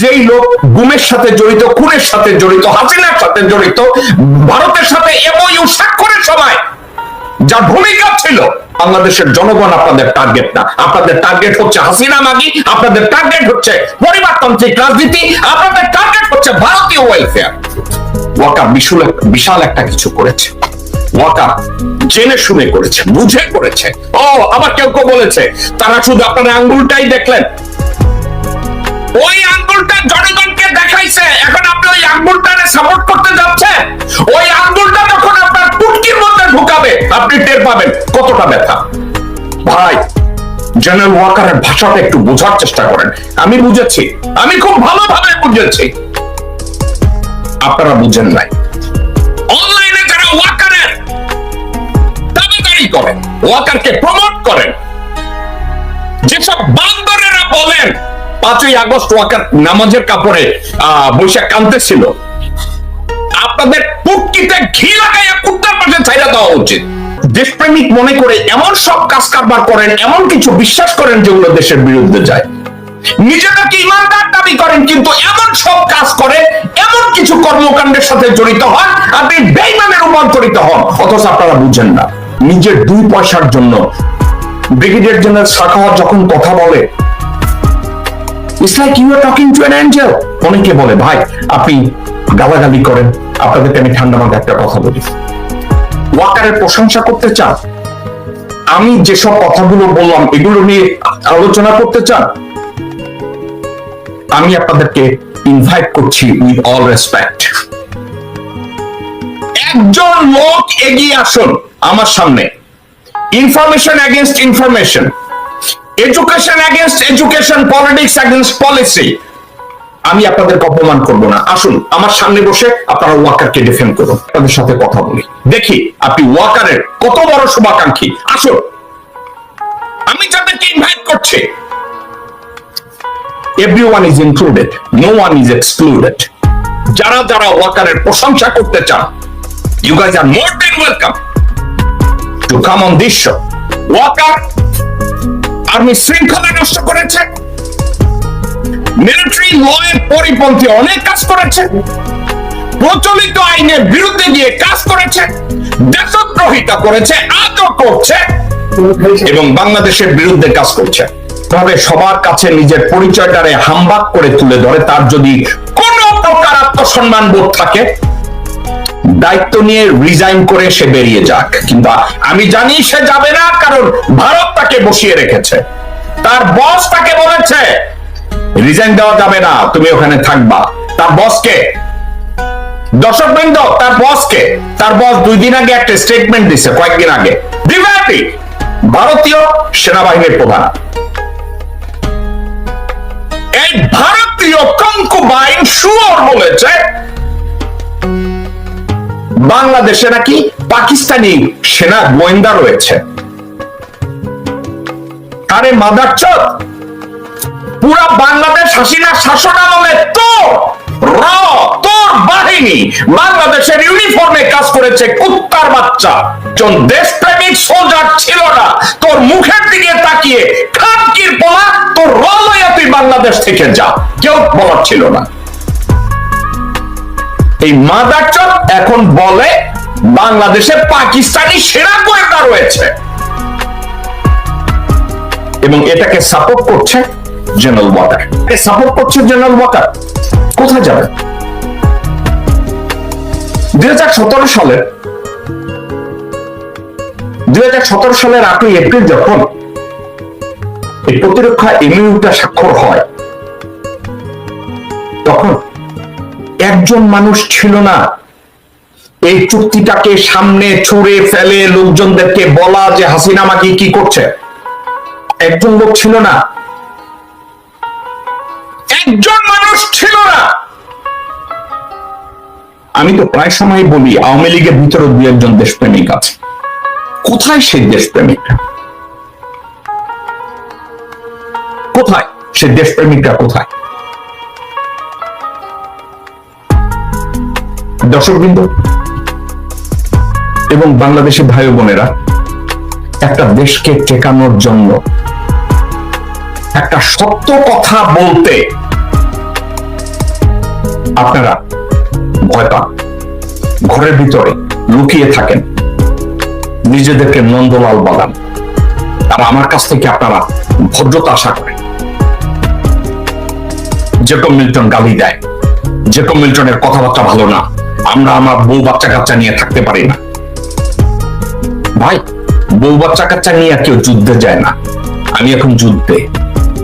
যেই লোক গুমের সাথে জড়িত, খুনের সাথে জড়িত, হাসিনার সাথে জড়িত, ভারতের সাথে এমওইউ স্বাক্ষরের সময় যার ভূমিকা ছিল, বাংলাদেশের জনগণ আপনাদের টার্গেট না। আপনাদের টার্গেট হচ্ছে হাসিনা মাগি, আপনাদের টার্গেট হচ্ছে পরিবারতান্ত্রিক রাজনীতি, আপনাদের টার্গেট হচ্ছে ভারতীয় ওয়েলফেয়ার ওয়াকার বিশাল বিশাল একটা কিছু করেছে। ওয়াকার জেনে শুনে করেছে, বুঝে করেছে। ও, আবার কেউ কেউ বলেছে, তারা শুধু আপনার আঙ্গুলটাই দেখলেন। ওই জনগণকে দেখাইছে, এখন আপনি ওই আঙ্গুলটারে সাপোর্ট করতে যাচ্ছেন ওই আঙ্গুলটা যখন আপনার পুটকির মধ্যে ঢুকাবে, আপনি টের পাবেন কতটা ব্যথা। ভাই জেনারেল ওয়াকারের ভাষাটা একটু বোঝার চেষ্টা করেন। আমি বুঝেছি, আমি খুব ভালোভাবে বুঝেছি। আপনারা বুঝেন নাই। অনলাইনে যারা ওয়াকারের দাবিদারি করেন ওয়াকারকে প্রমোট করেন, যেসব বান্দরেরা বলেন পাঁচই আগস্ট ওয়াকার নামাজের কাপড়ে বৈশাখ কানতে ছিল আপনাদের পুটকিতে ঘি লাগাইয়া কুত্তার পাশে ছাইরা দেওয়া উচিত। দেশপ্রেমিক মনে করে এমন সব কাজ কারবার করেন, এমন কিছু বিশ্বাস করেন যেগুলো দেশের বিরুদ্ধে যায়। নিজেদেরকে ইমানদার দাবি করেন, কিন্তু এমন সব কাজ করে, এমন কিছু কর্মকাণ্ডের সাথে জড়িত হন, আপনি বেইমানে রূপান্তরিত হন। অথচ আপনারা বুঝেন না, নিজের দুই পয়সার জন্য ব্রিগেডিয়ার জেনারেল সাখাওয়াত যখন কথা বলে it's like you are talking to an angel অনেকে বলে, ভাই, আপনি গালাগালি করেন। আপনাদেরকে আমি ঠান্ডা মাথায় একটা কথা বলি। ওয়াকারের প্রশংসা করতে চান? আমি যেসব কথাগুলো বললাম, এগুলো নিয়ে আলোচনা করতে চান? আমি আপনাদেরকে ইনভাইট করছি উইথ অল রেসপেক্ট একজন লোক এগিয়ে আসুন আমার সামনে। Information against information education against education politics against policy আমি আপনাদেরকে অপমান করব না। আসুন, আমার সামনে বসে আপনারা ওয়াকারকে ডিফেন্ড করুন। আপনাদের সাথে কথা বলি। দেখি, আপনি ওয়াকারের কত বড় শুভাকাঙ্ক্ষী। আসুন। আমি যাদেরকে ইনভাইট করছি। Everyone is included no one is excluded যারা যারা ওয়াকারের প্রশংসা করতে চান you guys are more than welcome to come on this show Waker army শৃঙ্খলা নষ্ট করেছে। মিলিটারি লয়ের পরিপন্থী অনেক কাজ করেছে। প্রচলিত আইনের বিরুদ্ধে গিয়ে কাজ করেছে। দেশদ্রোহিতা করেছে করছে এবং বাংলাদেশের বিরুদ্ধে কাজ করছে। তবে সবার কাছে নিজের পরিচয়টারে হামবাক করে তুলে ধরে, তার যদি কোনো প্রকার আত্মসম্মান বোধ থাকে দায়িত্ব নিয়ে রিজাইন করে সে বেরিয়ে যাক। কিন্তু আমি জানি সে যাবে না, কারণ ভারত তাকে বসিয়ে রেখেছে। তার বস তাকে বলেছে রিজাইন দেওয়া যাবে না, তুমি ওখানে থাকবা। তার বসকে দর্শক বৃন্দ, তার বসকে তার বস দুই দিন আগে একটা স্টেটমেন্ট দিছে, কয়েকদিন আগে। ভারতীয় সেনাবাহিনীর প্রধান। এই ভারতীয় কঙ্কুবাইন সুয়র বলেছে বাংলাদেশে নাকি পাকিস্তানি সেনা গোয়েন্দা রয়েছে? আরে মাদার চোদ, পুরা বাংলাদেশ হাসিনা শাসন আমলে র তোর বাহিনী বাংলাদেশের ইউনিফর্মে কাজ করেছে কুত্তার বাচ্চা। জন দেশপ্রেমিক সোলজার ছিল না, তোর মুখের দিকে তাকিয়ে খানকির পোলা, তোর রলয়া তুই বাংলাদেশ থেকে যা। কেউ বলার ছিল না। এই মাদার চোদ এখন বলে বাংলাদেশে পাকিস্তানি সেনা গোয়েন্দা রয়েছে। এবং এটাকে সাপোর্ট করছে জেনারেল ওয়াকার সাপোর্ট করছে জেনারেল ওয়াকার কোথায় যাবে? দুই হাজার সতেরো সালের দুই হাজার সতেরো সালের আটই এপ্রিল যখন এই প্রতিরক্ষা এমইউটা স্বাক্ষর হয় একজন মানুষ ছিল না। এই চুক্তিটাকে সামনে ছুঁড়ে ফেলে লোকজনদেরকে বলা যে হাসিনা মাকি কি করছে। একজন লোক ছিল না। একজন মানুষ ছিল না। আমি তো প্রায় সময় বলি, আওয়ামী লীগের ভিতরে দু একজন দেশপ্রেমিক আছে। কোথায় সেই দেশপ্রেমিকরা কোথায়? সে দেশপ্রেমিকরা কোথায়? দর্শকবৃন্দ এবং বাংলাদেশের ভাই বোনেরা, একটা দেশকে টেকানোর জন্য, একটা সত্য কথা বলতে আপনারা ভয় পান। ঘরের ভিতরে লুকিয়ে থাকেন। নিজেদেরকে নন্দলাল বানান আর আমার কাছ থেকে আপনারা ভদ্রতা আশা করেন। জেকব মিল্টন গালি দেয় জেকব মিল্টনের কথাবার্তা ভালো না আমরা আমার বউ বাচ্চা কাচ্চা নিয়ে থাকতে পারি না। ভাই, বউ বাচ্চা কাচ্চা নিয়ে কেউ যুদ্ধে যায় না। আমি এখন যুদ্ধে।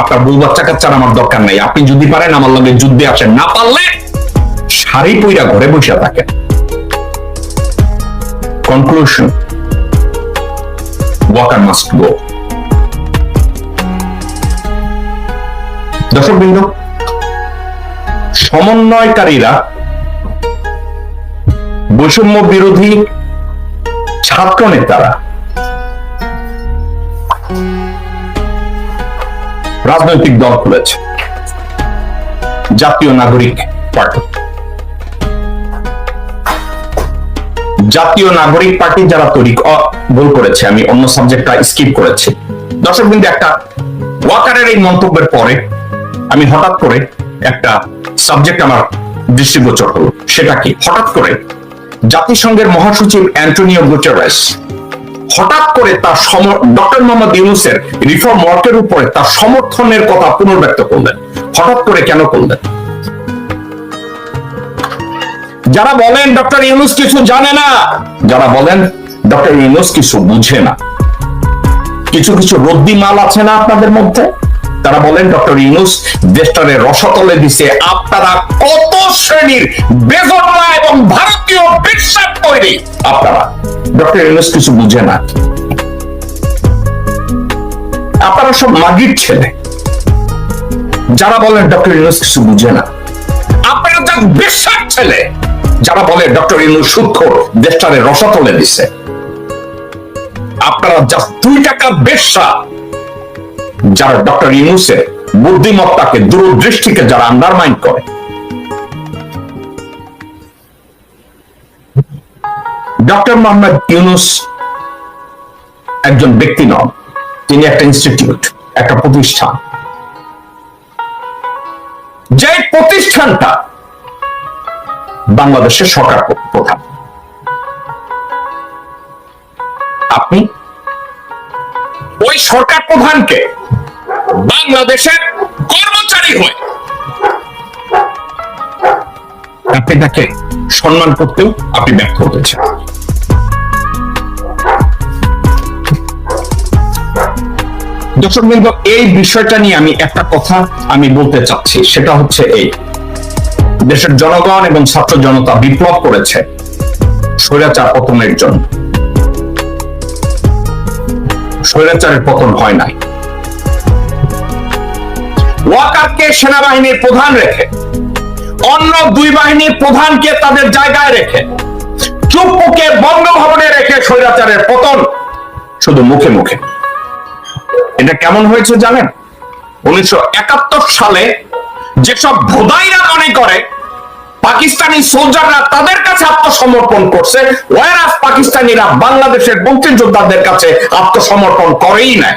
আপনার বউ বাচ্চা কাচ্চার আমার দরকার নাই। আপনি যদি পারেন আমার লগে যুদ্ধে আসেন। না পারলে শাড়ি পইরা ঘরে বসে থাকেন। কনক্লুশন ওয়াকার মাস্ট গো দর্শক বিন্দু সমন্বয়কারীরা বৈষম্য বিরোধী ছাত্র নেতারা রাজনৈতিক দল খুলেছে। জাতীয় নাগরিক পার্টি। জাতীয় নাগরিক পার্টি যারা তৈরি ভুল করেছে, আমি অন্য সাবজেক্টটা স্কিপ করেছি। দর্শক বিন্দু, একটা ওয়াকারের এই মন্তব্যের পরে আমি হঠাৎ করে একটা সাবজেক্ট আমার দৃষ্টিগোচর হলো। সেটা কি? হঠাৎ করে জাতিসংঘের মহাসচিব অ্যান্টনিও গুটেরেস। হঠাৎ করে তার ডক্টর মোহাম্মদ ইউনুসের রিফর্ম ওয়ার্কের উপরে তার সমর্থনের কথা পুনর্ব্যক্ত করলেন। হঠাৎ করে কেন করলেন? যারা বলেন ডক্টর ইউনুস কিছু জানে না, যারা বলেন ডক্টর ইউনুস কিছু বুঝে না। কিছু কিছু রদ্দি মাল আছে না আপনাদের মধ্যে? তারা বলেন, ডক্টর ইউনুস দেশটারে রসতলে দিছে আপনারা কত শ্রেণির বেগরমা এবং ভারতীয় বিশ্বাস তৈরি? আপনারা। ডক্টর ইউনুস কিছু বুঝে না। আপনারা সব মাগির ছেলে। যারা বলেন, ডক্টর ইউনুস কিছু বুঝে না। আপনারা যা বিশ্বাস ছেলে। যারা বলে, ডক্টর ইউনুস দেশটারে রসতলে দিছে। আপনারা যা দুই টাকা বেশ্যা যারা ডক্টর ইউনুসের বুদ্ধিমত্তাকে দূরদৃষ্টিকে যারা আন্ডারমাইন করে। ডক্টর মোহাম্মদ ইউনুস একজন ব্যক্তি নন, তিনি একটা ইনস্টিটিউট একটা প্রতিষ্ঠান। যে প্রতিষ্ঠানটা বাংলাদেশের সরকার প্রধান। আপনি ওই সরকার প্রধানকে বাংলাদেশের কর্মচারী হয়ে। আপনি তাকে সম্মান করতেও আপনি ব্যর্থ হতেছেন দর্শক বৃন্দ, এই বিষয়টা নিয়ে আমি একটা কথা আমি বলতে চাচ্ছি, সেটা হচ্ছে এই। দেশের জনগণ এবং ছাত্র জনতা বিপ্লব করেছে স্বৈরাচার পতনের জন্য। স্বৈরাচারের পতন হয় নাই। ওয়াকারকে সেনাবাহিনীর প্রধান রেখে, অন্য দুই বাহিনীর প্রধানকে তাদের জায়গায় রেখে, চুপ্পুকে বঙ্গভবনে রেখে স্বৈরাচারের পতন শুধু মুখে মুখে। এটা কেমন হয়েছে জানেন? উনিশশো একাত্তর সালে যেসব ভোদাইরা মনে করে, পাকিস্তানি সোলজাররা তাদের কাছে আত্মসমর্পণ করছে ওয়ারাস পাকিস্তানিরা বাংলাদেশের মুক্তিযোদ্ধাদের কাছে আত্মসমর্পণ করেই নাই।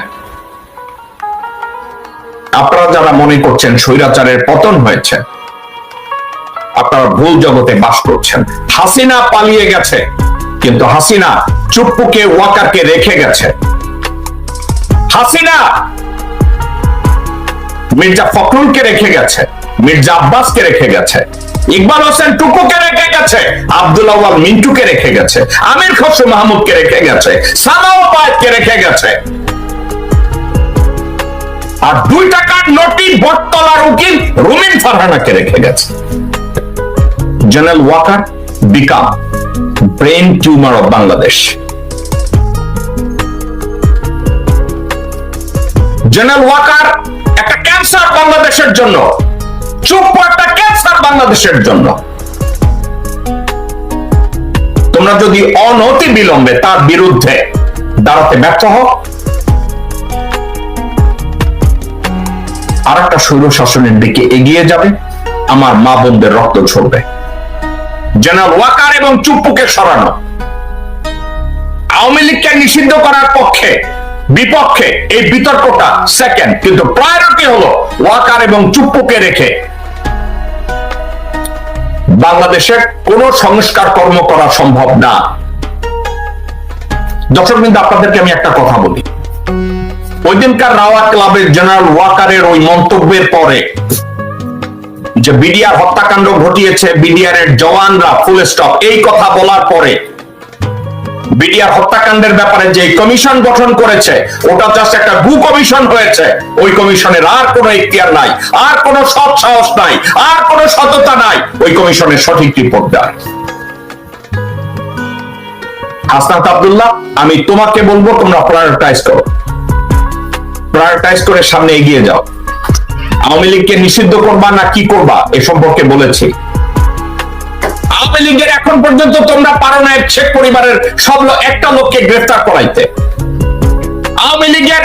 আপনারা যারা মনে করছেন স্বৈরাচারের পতন হয়েছে, আপনারা ভুল জগতে বাস করছেন। হাসিনা পালিয়ে গেছে, কিন্তু হাসিনা চুপ্পুকে, ওয়াকারকে রেখে গেছে। হাসিনা মির্জা ফখরুলকে রেখে গেছে, মির্জা আব্বাসকে রেখে গেছে, ইকবাল হোসেন টুকুকে রেখে গেছে, আব্দুল আওয়াল মিন্টুকে রেখে গেছে, আমির খসরু মাহমুদকে রেখে গেছে সানাও পায়েদকে রেখে গেছে। আর দুই টাকার নোটি বটতলার উকিল রুমিন ফারহানাকে রেখে গেছে। General Waker, become, brain tumour of Bangladesh. General Waker, একটা ক্যান্সার বাংলাদেশের জন্য। চুপ একটা ক্যান্সার বাংলাদেশের জন্য। তোমরা যদি অনতি বিলম্বে তার বিরুদ্ধে দাঁড়াতে ব্যর্থ হও আর একটা স্বৈর শাসনের দিকে এগিয়ে যাবে, আমার মা বোনদের রক্ত ঝরবে। জেনারেল ওয়াকার এবং চুপ্পুকে সরানো। আওয়ামী লীগকে নিষিদ্ধ করার পক্ষে, বিপক্ষে এই বিতর্কটা সেকেন্ড কিন্তু প্রায়োরিটি হলো ওয়াকার এবং চুপ্পুকে রেখে। বাংলাদেশে কোনো সংস্কার কর্ম করা সম্ভব না। দর্শক কিন্তু আপনাদেরকে আমি একটা কথা বলি। ওই দিনকার রাওয়া ক্লাবের জেনারেল ওয়াকারের ওই মন্তব্যের পরে যে বিডিআর হত্যাকাণ্ড ঘটিয়েছে বিডিআর এর জওয়ানরা ফুল স্টপ এই কথা বলার পরে বিডিআর হত্যাকাণ্ডের ব্যাপারে যে কমিশন গঠন করেছে, ওটা জাস্ট একটা গু কমিশন হয়েছে। ওই কমিশনের আর কোনো ইখতিয়ার নাই, আর কোনো সৎ সাহস নাই, আর কোনো সততা নাই। ওই কমিশনের সঠিক রিপোর্ট দেয়। হাসনাত আব্দুল্লাহ, আমি তোমাকে বলব, তোমরা প্রায়োরিটাইজ করো। প্রায়োরিটাইজ করে সামনে এগিয়ে যাও। আওয়ামী লীগকে নিষিদ্ধ করবা না কি করবা, এ সম্পর্কে বলেছি। আওয়ামী লীগের এখন পর্যন্ত তোমরা পারো না পরিবারের সব একটা লোককে গ্রেফতার করাইতে। আওয়ামী লীগের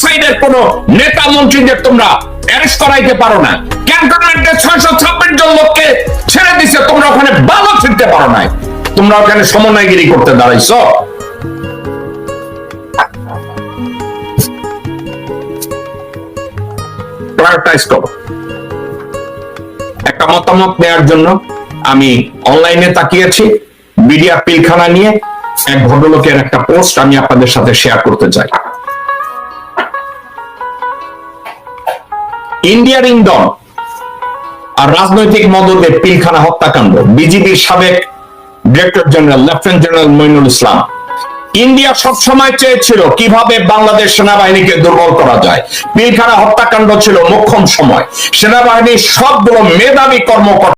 সাইডের কোন নেতা মন্ত্রীদের তোমরা অ্যারেস্ট করাইতে পারো না। ক্যান্টনমেন্টের ছয়শো ছাব্বিশ জন লোককে ছেড়ে দিছে, তোমরা ওখানে ভালো ফিরতে পারো নাই। তোমরা ওখানে সমন্বয়গিরি করতে দাঁড়াইছো। প্রায়োরিটাইজ করো একটা মতামত নেওয়ার জন্য আমি অনলাইনে তাকিয়েছি, মিডিয়া পিলখানা নিয়ে এক ভদ্রলোকের একটা পোস্ট আমি আপনাদের সাথে শেয়ার করতে চাই। ইন্ডিয়ার ইন্দন আর রাজনৈতিক মদদে পিলখানা হত্যাকাণ্ড, বিজিবির সাবেক director general lieutenant general Moinul Islam. India সবসময় চেয়েছিল কীভাবে বাংলাদেশ সেনাবাহিনীকে দুর্বল করা যায়। পিলখানা হত্যাকাণ্ড ছিল মোক্ষম সময়। সেনাবাহিনীর সবগুলো মেধাবী কর্মকর্তা